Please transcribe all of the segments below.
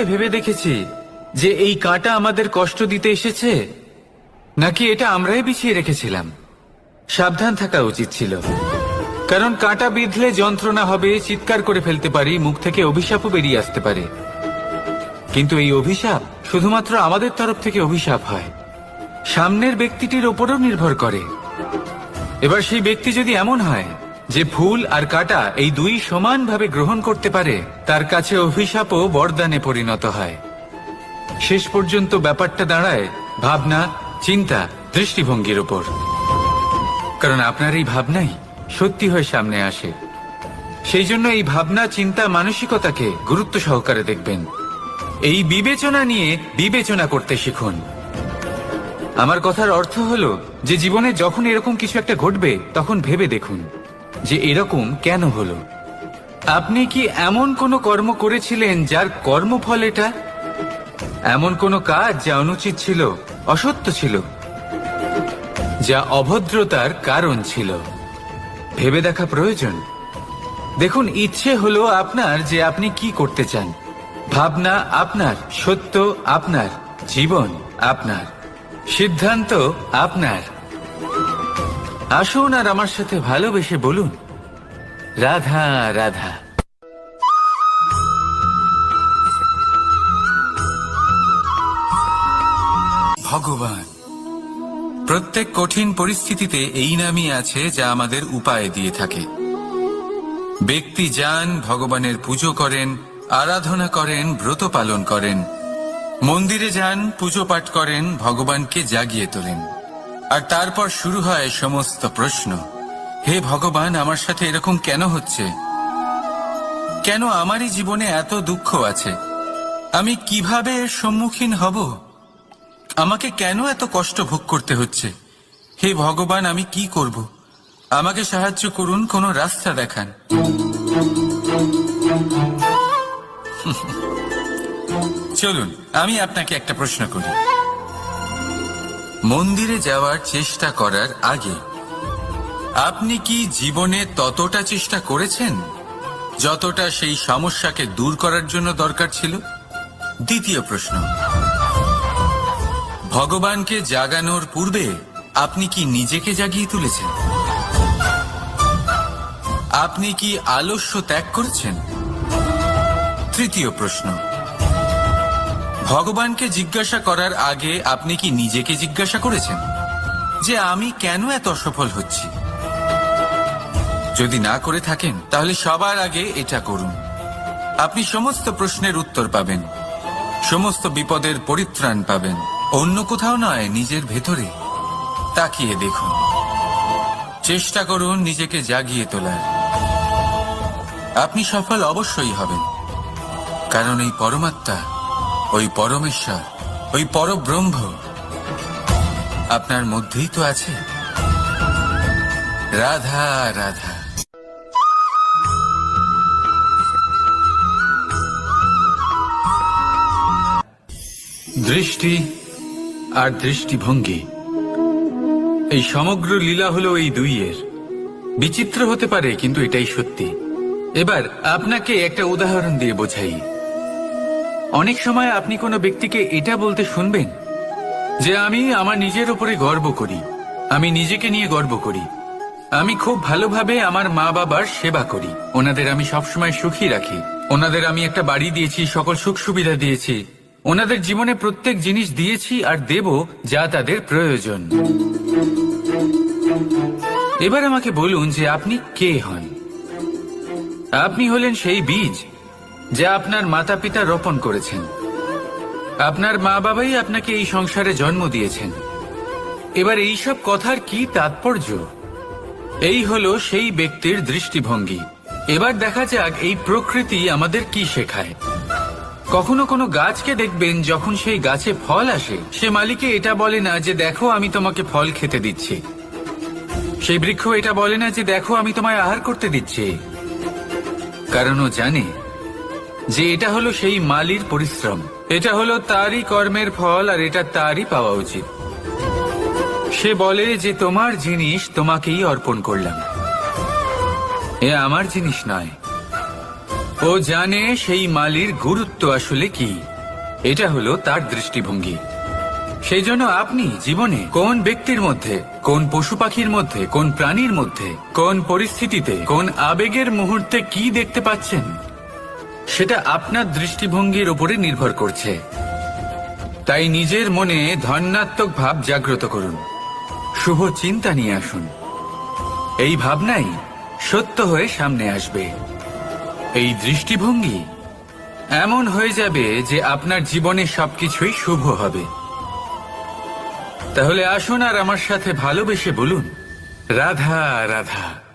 করে ভেবে দেখেছি যে এই কাঁটা আমাদের কষ্ট দিতে এসেছে। নাকি এটা আমরাই বিছিয়ে রেখেছিলাম? সাবধান থাকা উচিত ছিল। কারণ কাঁটা বিঁধলে যন্ত্রণা হবে, চিৎকার করে ফেলতে পারি, মুখ থেকে অভিশাপও বেরিয়ে আসতে পারে। কিন্তু এই অভিশাপ শুধুমাত্র আমাদের তরফ থেকে অভিশাপ হয়। সামনের ব্যক্তিটির ওপরও নির্ভর করে। এবার সেই ব্যক্তি যদি এমন হয় যে ফুল আর কাটা এই দুই সমানভাবে গ্রহণ করতে পারে, তার কাছে অভিশাপও বরদানে পরিণত হয়। শেষ পর্যন্ত ব্যাপারটা দাঁড়ায় ভাবনা, চিন্তা, দৃষ্টিভঙ্গির ওপর কারণ আপনার এই ভাবনাই সত্যি হয়ে সামনে আসে। সেই জন্য এই ভাবনা, চিন্তা, মানসিকতাকে গুরুত্ব সহকারে দেখবেন। এই বিবেচনা নিয়ে বিবেচনা করতে শিখুন। আমার কথার অর্থ হলো যে জীবনে যখন এরকম কিছু একটা ঘটবে, তখন ভেবে দেখুন। যে এরকম কেন হলো? আপনি কি এমন কোনো কর্ম করেছিলেন যার কর্মফল এটা? এমন কোনো কাজ যা অনুচিত ছিল, অসত্য ছিল? যা অভদ্রতার কারণ ছিল? ভেবে দেখা প্রয়োজন। দেখুন, ইচ্ছে হলো আপনার যে আপনি কি করতে চান। ভাবনা আপনার, সত্য আপনার, জীবন আপনার, সিদ্ধান্ত আপনার। আসুন আর আমার সাথে ভালোবেসে বলুন। রাধা রাধা। ভগবান, প্রত্যেক কঠিন পরিস্থিতিতে এই নামই আছে যা আমাদের উপায় দিয়ে থাকে। ব্যক্তি যান, ভগবানের পুজো করেন, আরাধনা করেন, ব্রত পালন করেন। মন্দিরে যান, পুজো পাঠ করেন, ভগবানকে জাগিয়ে তোলেন। আর তারপর শুরু হয় সমস্ত প্রশ্ন। হে ভগবান, আমার সাথে এরকম কেন হচ্ছে? কেন আমারই জীবনে এত দুঃখ আছে? আমি কীভাবে এর সম্মুখীন হব? আমাকে কেন এত কষ্ট ভোগ করতে হচ্ছে? হে ভগবান, আমি কি করব? আমাকে সাহায্য করুন, কোনো রাস্তা দেখান। চলুন, আমি আপনাকে একটা প্রশ্ন করি। মন্দিরে যাওয়ার চেষ্টা করার আগে, আপনি কি জীবনে ততটা চেষ্টা করেছেন? যতটা সেই সমস্যাকে দূর করার জন্য দরকার ছিল? দ্বিতীয় প্রশ্ন, ভগবানকে জাগানোর পূর্বে আপনি কি নিজেকে জাগিয়ে তুলেছেন? আপনি কি আলস্য ত্যাগ করেছেন? তৃতীয় প্রশ্ন ভগবানকে জিজ্ঞাসা করার আগে আপনি কি নিজেকে জিজ্ঞাসা করেছেন? যে আমি কেন এত অসফল হচ্ছি? যদি না করে থাকেন, তাহলে সবার আগে এটা করুন। আপনি সমস্ত প্রশ্নের উত্তর পাবেন। সমস্ত বিপদের পরিত্রাণ পাবেন। অন্য কোথাও নয়, নিজের ভেতরে। তাকিয়ে দেখুন। চেষ্টা করুন নিজেকে জাগিয়ে তোলার। আপনি সফল অবশ্যই হবেন। কারণ এই পরমাত্মা ওই পরমেশ্বর, ওই পরব্রহ্ম। আপনার মধ্যেই তো আছে। রাধা রাধা। দৃষ্টি আর দৃষ্টিভঙ্গি। এই সমগ্র লীলা হলো এই দুইয়ের। বিচিত্র হতে পারে, কিন্তু এটাই সত্যি। এবার আপনাকে একটা উদাহরণ দিয়ে বোঝাই। অনেক সময় আপনি কোনো ব্যক্তিকে এটা বলতে শুনবেন যে আমি আমার নিজের উপরে গর্ব করি, আমি নিজেকে নিয়ে গর্ব করি, আমি খুব ভালোভাবে আমার মা বাবার সেবা করি, ওনাদের আমি সবসময় সুখী রাখি, ওনাদের আমি একটা বাড়ি দিয়েছি, সকল সুখ সুবিধা দিয়েছি, ওনাদের জীবনে প্রত্যেক জিনিস দিয়েছি আর দেব যা তাদের প্রয়োজন। এবার আমাকে বলুন যে আপনি কে হন? আপনি হলেন সেই বীজ যা আপনার মাতা পিতা রোপণ করেছেন। আপনার মা বাবাই আপনাকে এই সংসারে জন্ম দিয়েছেন। এবার এইসব কথার কি তাৎপর্য? এই হলো সেই ব্যক্তির দৃষ্টিভঙ্গি। এবার দেখা যাক এই প্রকৃতি আমাদের কি শেখায়। কখনো কোনো গাছকে দেখবেন যখন সেই গাছে ফল আসে। সে মালিকে এটা বলে না যে, দেখো, আমি তোমাকে ফল খেতে দিচ্ছি। সেই বৃক্ষ এটা বলে না যে, দেখো, আমি তোমায় আহার করতে দিচ্ছি। কারণ ও জানে যে এটা হলো সেই মালির পরিশ্রম। এটা হলো তারই কর্মের ফল আর এটা তারই পাওয়া উচিত। সে বলে যে তোমার জিনিস তোমাকেই অর্পণ করলাম। এ আমার জিনিস নয়। ও জানে সেই মালির গুরুত্ব আসলে কি। এটা হলো তার দৃষ্টিভঙ্গি। সেই জন্য আপনি জীবনে কোন ব্যক্তির মধ্যে, কোন পশু পাখির মধ্যে, কোন প্রাণীর মধ্যে, কোন পরিস্থিতিতে, কোন আবেগের মুহূর্তে কি দেখতে পাচ্ছেন? সেটা আপনার দৃষ্টিভঙ্গির উপরে নির্ভর করছে। তাই নিজের মনে ধন্যাত্মক ভাব জাগ্রত করুন। শুভ চিন্তা নিয়ে আসুন। এই ভাবনাই সত্য হয়ে সামনে আসবে। এই দৃষ্টিভঙ্গি এমন হয়ে যাবে যে আপনার জীবনে সবকিছুই শুভ হবে। তাহলে আসুন আর আমার সাথে ভালোবেসে বলুন, রাধা রাধা।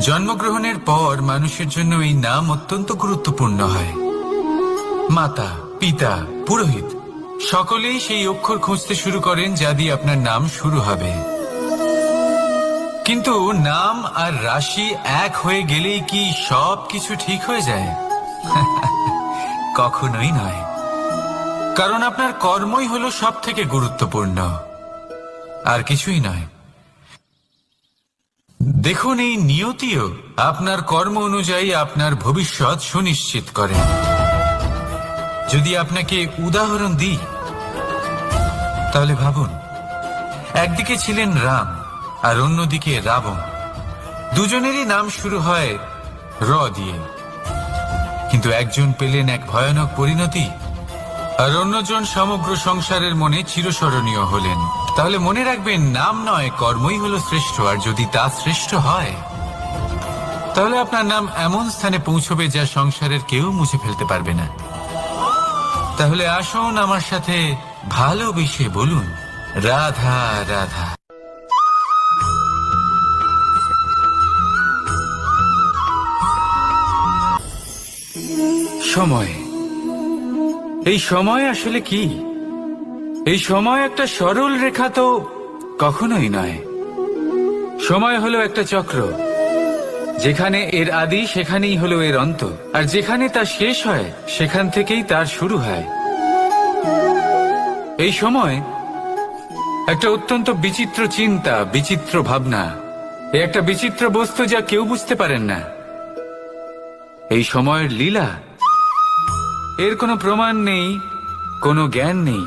জন্মগ্রহণের পর মানুষের জন্য এই নাম অত্যন্ত গুরুত্বপূর্ণ হয়। মাতা, পিতা, পুরোহিত, সকলেই সেই অক্ষর খুঁজতে শুরু করেন যা দিয়ে আপনার নাম শুরু হবে। কিন্তু নাম আর রাশি এক হয়ে গেলেই কি সব কিছু ঠিক হয়ে যায়? কখনোই নয়। কারণ আপনার কর্মই হলো সব থেকে গুরুত্বপূর্ণ। আর কিছুই নয়। দেখুন এই নিয়তিও আপনার কর্ম অনুযায়ী আপনার ভবিষ্যৎ সুনিশ্চিত করে। যদি আপনাকে উদাহরণ দিই, তাহলে ভাবুন, একদিকে ছিলেন রাম আর অন্যদিকে রাবণ। দুজনেরই নাম শুরু হয় র দিয়ে। কিন্তু একজন পেলেন এক ভয়ানক পরিণতি, আর অন্যজন সমগ্র সংসারের মনে চিরস্মরণীয় হলেন। তাহলে মনে রাখবেন, নাম নয়, কর্মই হলো শ্রেষ্ঠ, আর যদি তা শ্রেষ্ঠ হয়, তাহলে আপনার নাম এমন স্থানে পৌঁছবে যা সংসারের কেউ মুছে ফেলতে পারবে না। তাহলে আসুন আমার সাথে ভালোবেসে বলুন, রাধা রাধা। সময়। এই সময় আসলে কি? এই সময় একটা সরল রেখা তো কখনোই নয়। সময় হলো একটা চক্র। যেখানে এর আদি, সেখানেই হলো এর অন্ত। আর যেখানে তা শেষ হয়, সেখান থেকেই তার শুরু হয়। এই সময় একটা অত্যন্ত বিচিত্র চিন্তা, বিচিত্র ভাবনা। এ একটা বিচিত্র বস্তু যা কেউ বুঝতে পারেন না। এই সময়ের লীলা। এর কোনো প্রমাণ নেই, কোনো জ্ঞান নেই।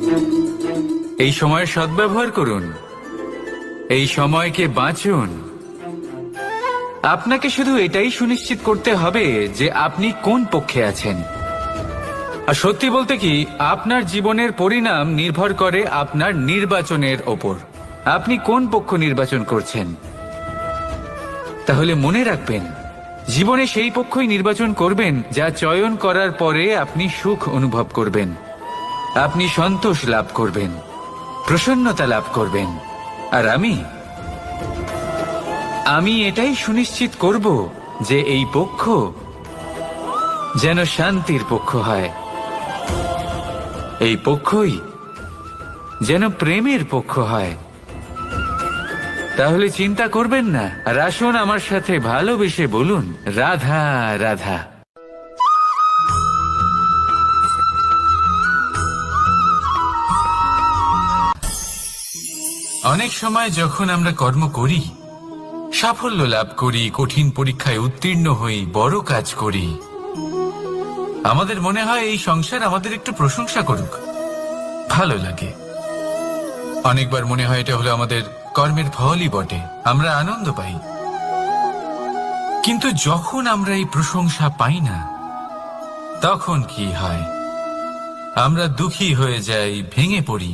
এই সময়ের সদ্ব্যবহার করুন। এই সময়কে বাঁচুন। আপনাকে শুধু এটাই সুনিশ্চিত করতে হবে যে আপনি কোন পক্ষে আছেন। আর সত্যি বলতে কি, আপনার জীবনের পরিণাম নির্ভর করে আপনার নির্বাচনের ওপর। আপনি কোন পক্ষ নির্বাচন করছেন? তাহলে মনে রাখবেন, জীবনে সেই পক্ষই নির্বাচন করবেন যা চয়ন করার পরে আপনি সুখ অনুভব করবেন। আপনি সন্তোষ লাভ করবেন। প্রসন্নতা লাভ করবেন। আর আমি? আমি এটাই সুনিশ্চিত করব যে এই পক্ষ যেন শান্তির পক্ষ হয়। এই পক্ষই যেন প্রেমের পক্ষ হয়। তাহলে চিন্তা করবেন না। আর আসুন আমার সাথে ভালোবেসে বলুন, রাধা রাধা। অনেক সময় যখন আমরা কর্ম করি, সাফল্য লাভ করি, কঠিন পরীক্ষায় উত্তীর্ণ হই, বড় কাজ করি, আমাদের মনে হয় এই সংসার আমাদের একটু প্রশংসা করুক। ভালো লাগে। অনেকবার মনে হয় এটা হলো আমাদের কর্মের ফলই বটে, আমরা আনন্দ পাই। কিন্তু যখন আমরা এই প্রশংসা পাই না, তখন কি হয়? আমরা দুঃখী হয়ে যাই, ভেঙে পড়ি।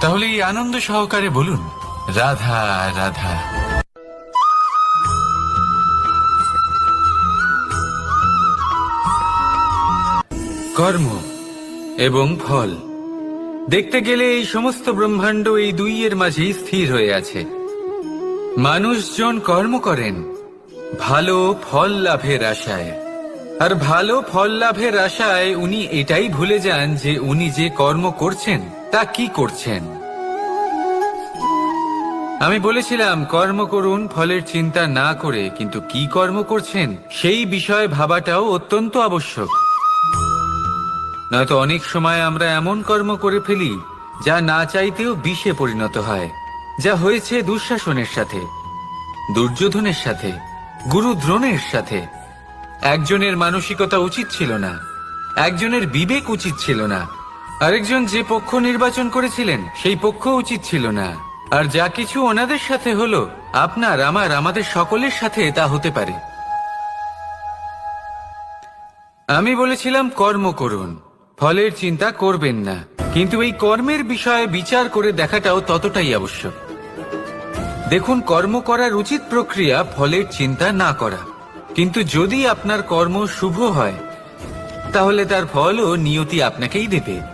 তাহলে এই আনন্দ সহকারে বলুন। রাধা রাধা। কর্ম এবং ফল। দেখতে গেলে এই সমস্ত ব্রহ্মাণ্ড এই দুইয়ের মাঝেই স্থির হয়ে আছে। মানুষজন কর্ম করেন, ভালো ফল লাভের আশায়। আর ভালো ফল লাভের আশায় উনি এটাই ভুলে যান যে উনি যে কর্ম করছেন তা কি করছেন? আমি বলেছিলাম, কর্ম করুন, ফলের চিন্তা না করে, কিন্তু কি কর্ম করছেন? সেই বিষয়ে ভাবাটাও অত্যন্ত আবশ্যক। নয়তো অনেক সময় আমরা এমন কর্ম করে ফেলি, যা না চাইতেও বিষে পরিণত হয়, যা হয়েছে দুঃশাসনের সাথে, দুর্যোধনের সাথে গুরু দ্রোণের সাথে। একজনের মানসিকতা উচিত ছিল না, একজনের বিবেক উচিত ছিল না আরেকজন যে পক্ষ নির্বাচন করেছিলেন, সেই পক্ষ উচিত ছিল না। আর যা কিছু ওনাদের সাথে হলো, আপনার, আমার, আমাদের সকলের সাথে তা হতে পারে। আমি বলেছিলাম, কর্ম করুন। ফলের চিন্তা করবেন না। কিন্তু এই কর্মের বিষয়ে বিচার করে দেখাটাও ততটাই আবশ্যক। দেখুন, কর্ম করার উচিত প্রক্রিয়া ফলের চিন্তা না করা। কিন্তু যদি আপনার কর্ম শুভ হয়, তাহলে তার ফলও নিয়তি আপনাকেই দেবে।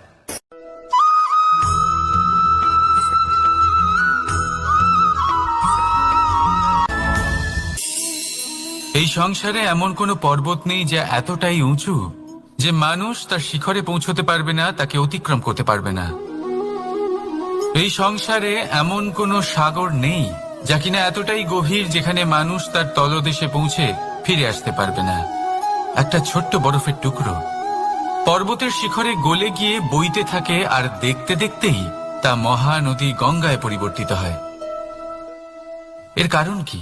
এই সংসারে এমন কোনো পর্বত নেই যা এতটাই উঁচু যে মানুষ তার শিখরে পৌঁছতে পারবে না, তাকে অতিক্রম করতে পারবে না। এই সংসারে এমন কোনো সাগর নেই যা কিনা এতটাই গভীর যেখানে মানুষ তার তলদেশে পৌঁছে ফিরে আসতে পারবে না। একটা ছোট্ট বরফের টুকরো। পর্বতের শিখরে গলে গিয়ে বইতে থাকে আর দেখতে দেখতেই তা মহানদী গঙ্গায় পরিবর্তিত হয়। এর কারণ কি?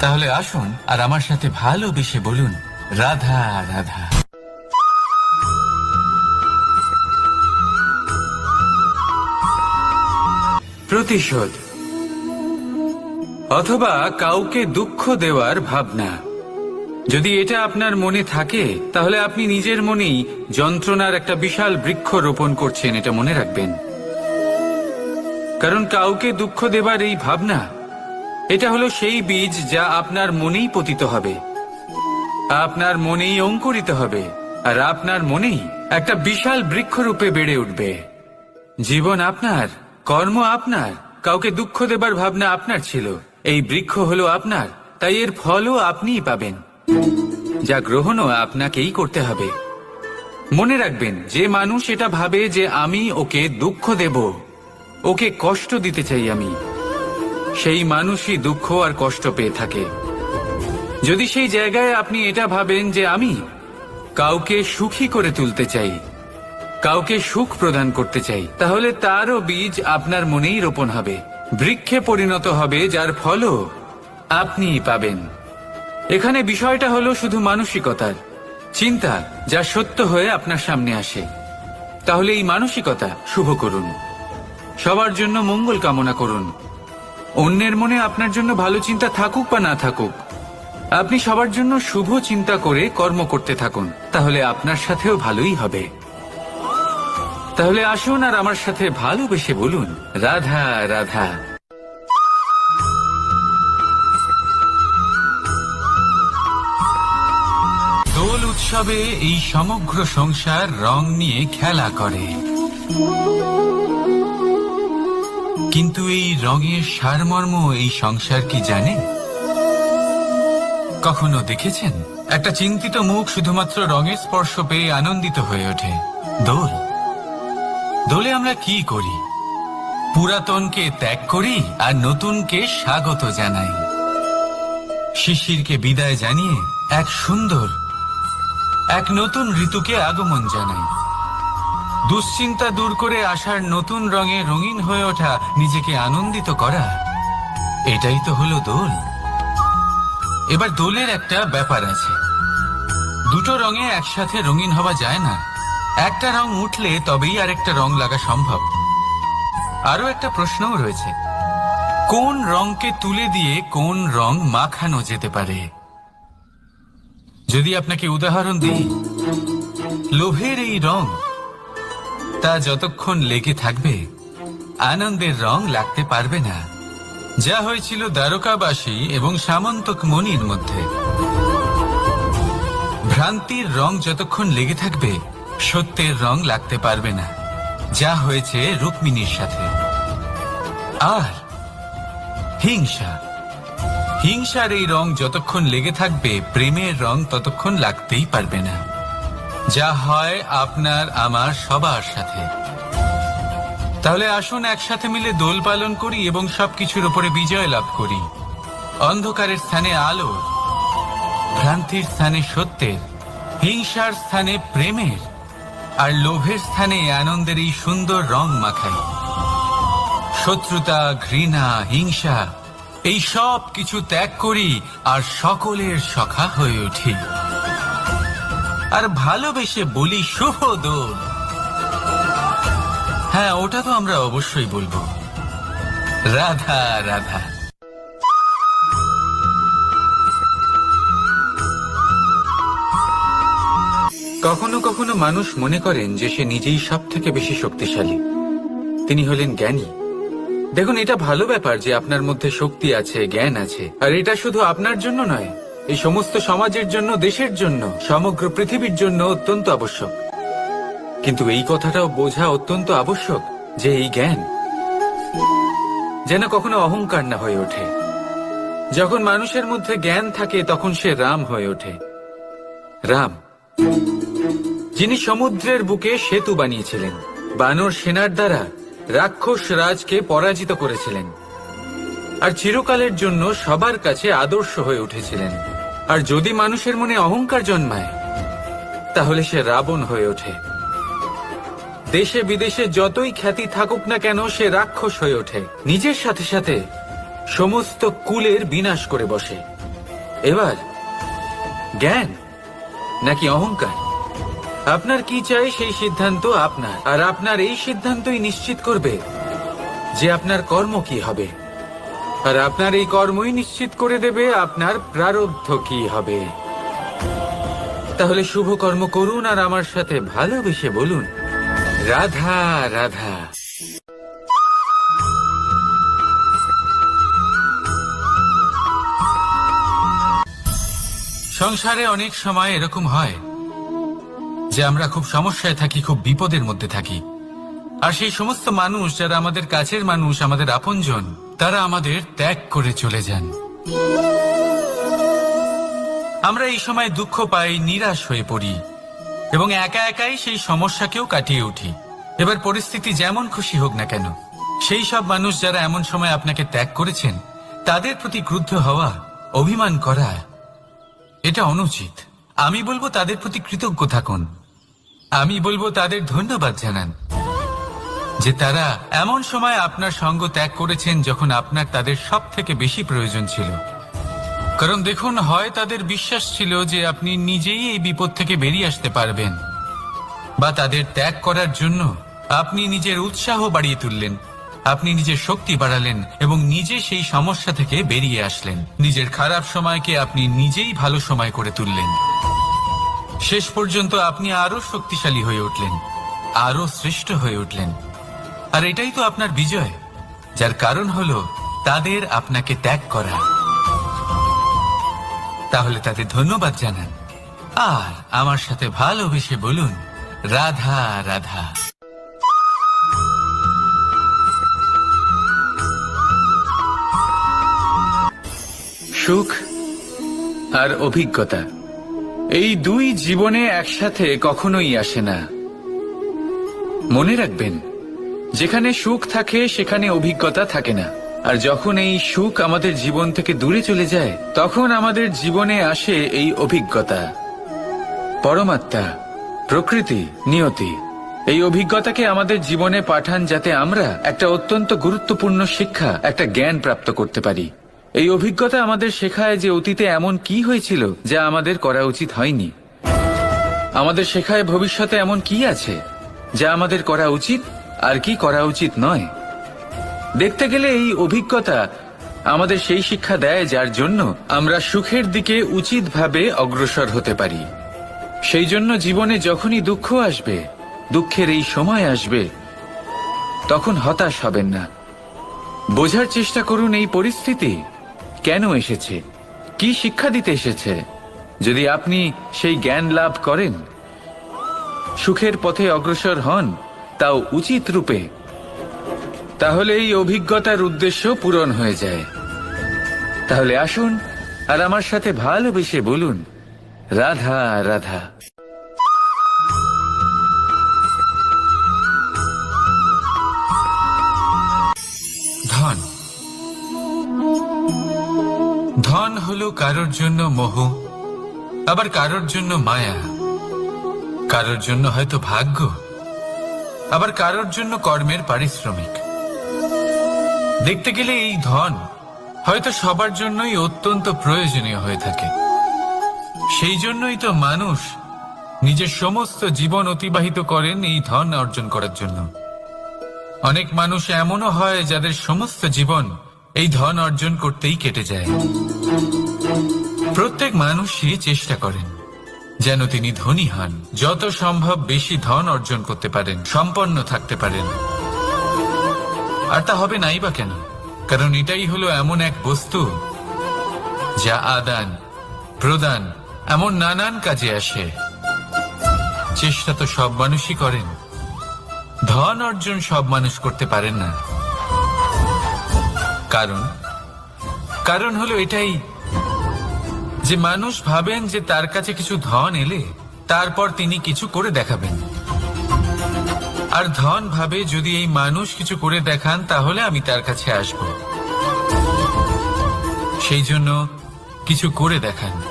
তাহলে আসুন আর আমার সাথে ভালোবেসে বলুন, রাধা রাধা। প্রতিশোধ। অথবা কাউকে দুঃখ দেওয়ার ভাবনা। যদি এটা আপনার মনে থাকে, তাহলে আপনি নিজের মনেই যন্ত্রণার একটা বিশাল বৃক্ষ রোপণ করছেন, এটা মনে রাখবেন। কারণ কাউকে দুঃখ দেবার এই ভাবনা এটা হলো সেই বীজ যা আপনার মনেই পতিত হবে। আপনার মনেই অঙ্কুরিত হবে, আর আপনার মনেই একটা বিশাল বৃক্ষরূপে বেড়ে উঠবে। জীবন আপনার, কর্ম আপনার, কাউকে দুঃখ দেবার ভাবনা আপনার ছিল। এই বৃক্ষ হলো আপনার, তাই এর ফলও আপনিই পাবেন। যা গ্রহণও আপনাকেই করতে হবে। মনে রাখবেন, যে মানুষ এটা ভাবে যে আমি ওকে দুঃখ দেব, ওকে কষ্ট দিতে চাই আমি। সেই মানুষই দুঃখ আর কষ্ট পেয়ে থাকে। যদি সেই জায়গায় আপনি এটা ভাবেন যে আমি কাউকে সুখী করে তুলতে চাই, কাউকে সুখ প্রদান করতে চাই, তাহলে তারও বীজ আপনার মনেই রোপণ হবে। বৃক্ষে পরিণত হবে, যার ফলও আপনিই পাবেন। এখানে বিষয়টা হলো শুধু মানসিকতার চিন্তা যা সত্য হয়ে আপনার সামনে আসে। তাহলে এই মানসিকতা শুভ করুন। সবার জন্য মঙ্গল কামনা করুন। অন্যের মনে আপনার জন্য ভালো চিন্তা থাকুক বা না থাকুক, আপনি সবার জন্য শুভ চিন্তা করে কর্ম করতে থাকুন, তাহলে আপনার সাথেও ভালোই হবে। তাহলে আসুন আর আমার সাথে ভালোবেসে বলুন, রাধা রাধা। দোল উৎসবে এই সমগ্র সংসার রং নিয়ে খেলা করে। কিন্তু এই রঙের সারমর্ম এই সংসার কি জানে? কখনো দেখেছেন? একটা চিন্তিত মুখ শুধুমাত্র রঙের স্পর্শ পেয়ে আনন্দিত হয়ে ওঠে। দোল। দোলে আমরা কি করি? পুরাতনকে ত্যাগ করি আর নতুনকে স্বাগত জানাই। শিশিরকে বিদায় জানিয়ে এক সুন্দর, এক নতুন ঋতুকে আগমন জানাই। দুশ্চিন্তা দূর করে আসার নতুন রঙে রঙিন হয়ে ওঠা নিজেকে আনন্দিত করা। এটাই তো হলো দোল। এবার দোলের একটা ব্যাপার আছে। দুটো রঙে একসাথে রঙিন হওয়া যায় না। একটা রং উঠলে তবেই আরেকটা রং লাগা সম্ভব। আরও একটা প্রশ্নও রয়েছে। কোন রংকে তুলে দিয়ে কোন রং মাখানো যেতে পারে? যদি আপনাকে উদাহরণ দিই, লোভের এই রং তা যতক্ষণ লেগে থাকবে, আনন্দের রং লাগতে পারবে না। যা হয়েছিল দ্বারকাবাসী এবং সামন্তক মনির মধ্যে। ভ্রান্তির রং যতক্ষণ লেগে থাকবে, সত্যের রং লাগতে পারবে না। যা হয়েছে রুক্মিণীর সাথে। আর হিংসা। হিংসার এই রং যতক্ষণ লেগে থাকবে, প্রেমের রং ততক্ষণ লাগতেই পারবে না। যা হয় আপনার, আমার, সবার সাথে। তাহলে আসুন একসাথে মিলে দোল পালন করি এবং সবকিছুর উপরে বিজয় লাভ করি। অন্ধকারের স্থানে আলো, ভ্রান্তির স্থানে সত্যের, হিংসার স্থানে প্রেমের, আর লোভের স্থানে আনন্দের এই সুন্দর রং মাখাই। শত্রুতা, ঘৃণা, হিংসা, এই সব কিছু ত্যাগ করি আর সকলের সখা হয়ে উঠি। আর ভালোবেসে বলি শুভ দোল হ্যাঁ ওটা তো আমরা অবশ্যই বলব। রাধা রাধা। কখনো কখনো মানুষ মনে করেন যে সে নিজেই সব থেকে বেশি শক্তিশালী। তিনি হলেন জ্ঞানী। দেখুন, এটা ভালো ব্যাপার যে আপনার মধ্যে শক্তি আছে, জ্ঞান আছে। আর এটা শুধু আপনার জন্য নয় এই সমস্ত সমাজের জন্য, দেশের জন্য, সমগ্র পৃথিবীর জন্য অত্যন্ত আবশ্যক। কিন্তু এই কথাটাও বোঝা অত্যন্ত আবশ্যক যে এই জ্ঞান যেন কখনো অহংকার না হয়ে ওঠে। যখন মানুষের মধ্যে জ্ঞান থাকে, তখন সে রাম হয়ে ওঠে। রাম, যিনি সমুদ্রের বুকে সেতু বানিয়েছিলেন, বানর সেনার দ্বারা রাক্ষস রাজকে পরাজিত করেছিলেন, আর চিরকালের জন্য সবার কাছে আদর্শ হয়ে উঠেছিলেন। আর যদি মানুষের মনে অহংকার জন্মায়, তাহলে সে রাবণ হয়ে ওঠে। দেশে বিদেশে যতই খ্যাতি থাকুক না কেন, সে রাক্ষস হয়ে ওঠে। নিজের সাথে সাথে সমস্ত কুলের বিনাশ করে বসে। এবার, জ্ঞান নাকি অহংকার? আপনার কি চাই সেই সিদ্ধান্ত? আপনার। আর আপনার এই সিদ্ধান্তই নিশ্চিত করবে যে আপনার কর্ম কি হবে। আর আপনার এই কর্মই নিশ্চিত করে দেবে আপনার প্রারব্ধ কি হবে। তাহলে শুভ কর্ম করুন আর আমার সাথে ভালোবেসে বলুন, রাধা রাধা। সংসারে অনেক সময় এরকম হয় যে আমরা খুব সমস্যায় থাকি, খুব বিপদের মধ্যে থাকি। আর সেই সমস্ত মানুষ যারা আমাদের কাছের মানুষ, আমাদের আপনজন তারা আমাদের ত্যাগ করে চলে যান। আমরা এই সময় দুঃখ পাই, নিরাশ হয়ে পড়ি এবং একা একাই সেই সমস্যাকেও কাটিয়ে উঠি। এবার পরিস্থিতি যেমন খুশি হোক না কেন, সেই সব মানুষ যারা এমন সময় আপনাকে ত্যাগ করেছেন, তাদের প্রতি ক্রুদ্ধ হওয়া, অভিমান করা, এটা অনুচিত। আমি বলব তাদের প্রতি কৃতজ্ঞ থাকুন। আমি বলব তাদের ধন্যবাদ জানান। যে তারা এমন সময় আপনার সঙ্গ ত্যাগ করেছেন যখন আপনার তাদের সব থেকে বেশি প্রয়োজন ছিল। কারণ দেখুন, হয় তাদের বিশ্বাস ছিল যে আপনি নিজেই এই বিপদ থেকে বেরিয়ে আসতে পারবেন, বা তাদের ত্যাগ করার জন্য আপনি নিজের উৎসাহ বাড়িয়ে তুললেন, আপনি নিজের শক্তি বাড়ালেন এবং নিজে সেই সমস্যা থেকে বেরিয়ে আসলেন। নিজের খারাপ সময়কে আপনি নিজেই ভালো সময় করে তুললেন। শেষ পর্যন্ত আপনি আরও শক্তিশালী হয়ে উঠলেন আরও শ্রেষ্ঠ হয়ে উঠলেন। আর এটাই তো আপনার বিজয়, যার কারণ হলো তাদের আপনাকে ত্যাগ করা। তাহলে তাদের ধন্যবাদ জানান। আর আমার সাথে ভালোবেসে বলুন, রাধা রাধা। সুখ আর অভিজ্ঞতা, এই দুই জীবনে একসাথে কখনোই আসে না। মনে রাখবেন যেখানে সুখ থাকে, সেখানে অভিজ্ঞতা থাকে না। আর যখন এই সুখ আমাদের জীবন থেকে দূরে চলে যায়, তখন আমাদের জীবনে আসে এই অভিজ্ঞতা। পরমাত্মা, প্রকৃতি, নিয়তি। এই অভিজ্ঞতাকে আমাদের জীবনে পাঠান যাতে আমরা একটা অত্যন্ত গুরুত্বপূর্ণ শিক্ষা, একটা জ্ঞান প্রাপ্ত করতে পারি। এই অভিজ্ঞতা আমাদের শেখায় যে অতীতে এমন কি হয়েছিল যা আমাদের করা উচিত হয়নি। আমাদের শেখায় ভবিষ্যতে এমন কি আছে যা আমাদের করা উচিত আর কি করা উচিত নয়। দেখতে গেলে এই অভিজ্ঞতা আমাদের সেই শিক্ষা দেয় যার জন্য আমরা সুখের দিকে উচিতভাবে অগ্রসর হতে পারি। সেই জন্য জীবনে যখনই দুঃখ আসবে, দুঃখের এই সময় আসবে, তখন হতাশ হবেন না। বোঝার চেষ্টা করুন এই পরিস্থিতি কেন এসেছে? কি শিক্ষা দিতে এসেছে? যদি আপনি সেই জ্ঞান লাভ করেন, সুখের পথে অগ্রসর হন তাও উচিত রূপে। তাহলে এই অভিজ্ঞতার উদ্দেশ্য পূরণ হয়ে যায়। তাহলে আসুন আর আমার সাথে ভালোবেসে বলুন, রাধা রাধা। ধন। ধন হলো কারোর জন্য মোহ, আবার কারোর জন্য মায়া। কারোর জন্য হয়তো ভাগ্য। আবার কারোর জন্য কর্মের পারিশ্রমিক। দেখতে গেলে এই ধন হয়তো সবার জন্যই অত্যন্ত প্রয়োজনীয় হয়ে থাকে। সেই জন্যই তো মানুষ নিজের সমস্ত জীবন অতিবাহিত করেন এই ধন অর্জন করার জন্য। অনেক মানুষ এমনও হয় যাদের সমস্ত জীবন এই ধন অর্জন করতেই কেটে যায়। প্রত্যেক মানুষই চেষ্টা করেন। যেন তিনি ধনী হন। যত সম্ভব বেশি ধন অর্জন করতে পারেন, সম্পন্ন থাকতে পারেন। আর তা হবে নাই বা কেন? কারণ এটাই হলো এমন এক বস্তু যা আদান, প্রদান, এমন নানান কাজে আসে। চেষ্টা তো সব মানুষই করেন। ধন অর্জন সব মানুষ করতে পারেন না। কারণ? কারণ হলো এটাই যে মানুষ ভাবেন যে তার কাছে কিছু ধন এলে, তারপর তিনি কিছু করে দেখাবেন। আর ধন ভাবে যদি এই মানুষ কিছু করে দেখান, তাহলে আমি তার কাছে আসব। সেই জন্য কিছু করে দেখান।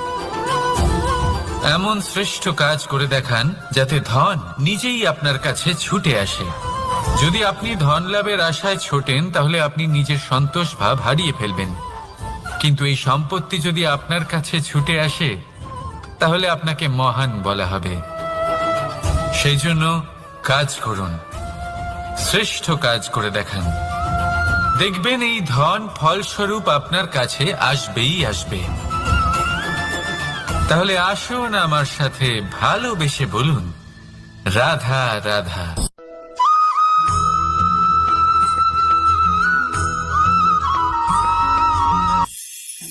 এমন শ্রেষ্ঠ কাজ করে দেখান, যাতে ধন নিজেই আপনার কাছে ছুটে আসে। যদি আপনি ধন লাভের আশায় ছোটেন, তাহলে আপনি নিজের সন্তোষ ভাব হারিয়ে ফেলবেন। কিন্তু এই সম্পত্তি যদি আপনার কাছে ছুটে আসে, তাহলে আপনাকে মহান বলা হবে। সেই জন্য কাজ করুন, শ্রেষ্ঠ কাজ করে দেখান। দেখবেন এই ধন ফলস্বরূপ আপনার কাছে আসবেই আসবে। তাহলে আসুন আমার সাথে ভালোবেসে বলুন, রাধা রাধা।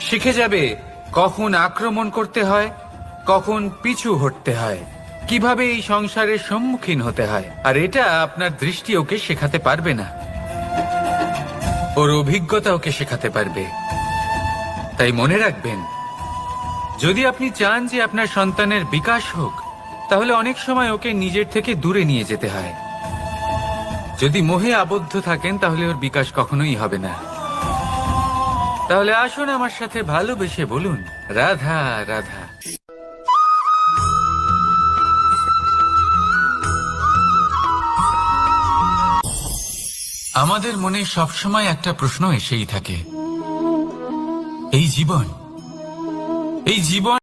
শিখে যাবে কখন আক্রমণ করতে হয়, কখন পিছু হটতে হয়, কীভাবে এই সংসারের সম্মুখীন হতে হয়, আর এটা আপনার দৃষ্টি ওকে শেখাতে পারবে না। ওর অভিজ্ঞতা ওকে শেখাতে পারবে। তাই মনে রাখবেন, যদি আপনি চান যে আপনার সন্তানের বিকাশ হোক, তাহলে অনেক সময় ওকে নিজের থেকে দূরে নিয়ে যেতে হয়। যদি মোহে আবদ্ধ থাকেন, তাহলে ওর বিকাশ কখনোই হবে না। তাহলে আসুন আমার সাথে ভালোবেসে বলুন, রাধা রাধা। আমাদের মনে সবসময় একটা প্রশ্ন এসেই থাকে। এই জীবন এই জীবন